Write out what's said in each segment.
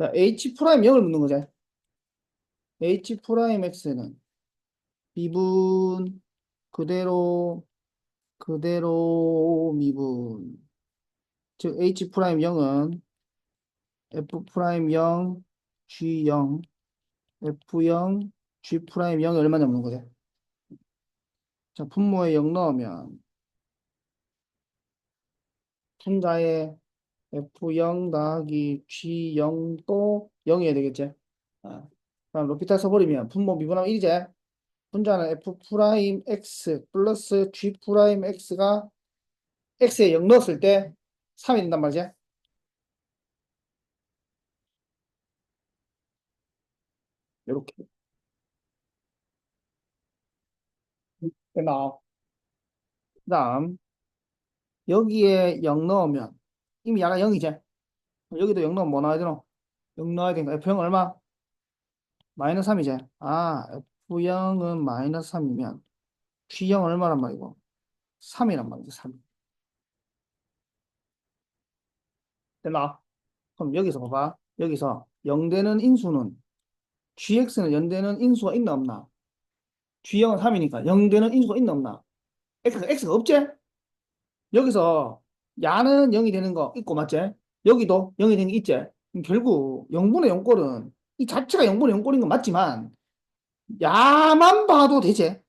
자, h 프라임 0을 묻는 거지. h 프라임 x는 미분 그대로 그대로 미분 즉 h 프라임 0은 f 프라임 0 g 0 f 0 g 프라임 0이 얼마냐 묻는 거지. 자, 분모에 0 넣으면 분자에 F0 더하기 G0 또 0이어야 되겠지? 아, 그럼 로피탈 써버리면 분모 미분하면 1이지? 분자는 F 프라임 X 플러스 G 프라임 X가 X에 0 넣었을 때 3이 된단 말이지? 요렇게. 됐나? 그 다음, 여기에 0 넣으면 이미 약간 0이지? 여기도 0 넣으면 뭐 나와야 되노? 0 넣어야 되니까 F0 얼마? 마이너스 3이지? 아, F0은 마이너스 3이면 G0 얼마란 말이고? 3이란 말이지, 3. 됐나? 그럼 여기서 봐봐. 여기서 0되는 인수는 GX는 0되는 인수가 있나 없나? G0은 3이니까 0되는 인수가 있나 없나? X가, X가 없지? 여기서 야는 0이 되는 거 있고 맞지? 여기도 0이 되는 게 있지? 결국 0분의 0꼴은 이 자체가 0분의 0꼴인 건 맞지만 야만 봐도 되지?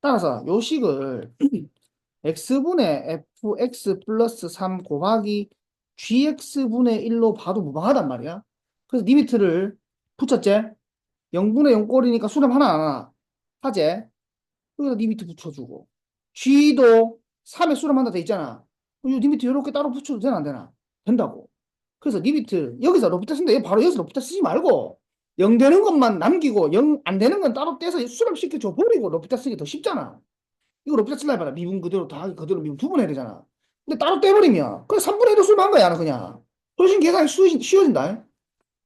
따라서 요 식을 x분의 fx 플러스 3 곱하기 gx분의 1로 봐도 무방하단 말이야. 그래서 리미트를 붙였지? 0분의 0꼴이니까 수렴 하나 안 하나 하지? 여기다 리미트 붙여주고 g도 3에 수렴한다 돼 있잖아. 이 리미트 이렇게 따로 붙여도 되나 안 되나? 된다고. 그래서 리미트 여기서 로피타 쓴다. 얘 바로 여기서 로피타 쓰지 말고 0 되는 것만 남기고 0 안 되는 건 따로 떼서 수렴시켜 줘 버리고 로피타 쓰기 더 쉽잖아. 이거 로피타 쓸라 해봐라. 미분 그대로 더하기 그대로 미분 두 번 해야 되잖아. 근데 따로 떼버리면 그래 3분의 1로 수렴한 거야 그냥. 훨씬 계산이 쉬워진, 쉬워진다.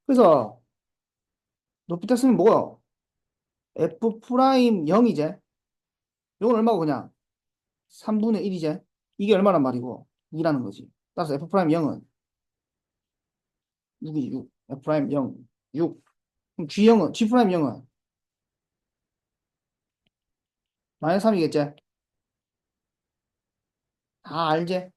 그래서 로피타 쓰면 뭐야? f 프라임 0이제. 이건 얼마고 그냥 3분의 1이제. 이게 얼마란 말이고 2라는 거지. 따라서 f 프라임 0은 6이지 6. f 프라임 0 6. 그럼 G0은 G 프라임 0은 마이너스 3이겠지? 다 알지?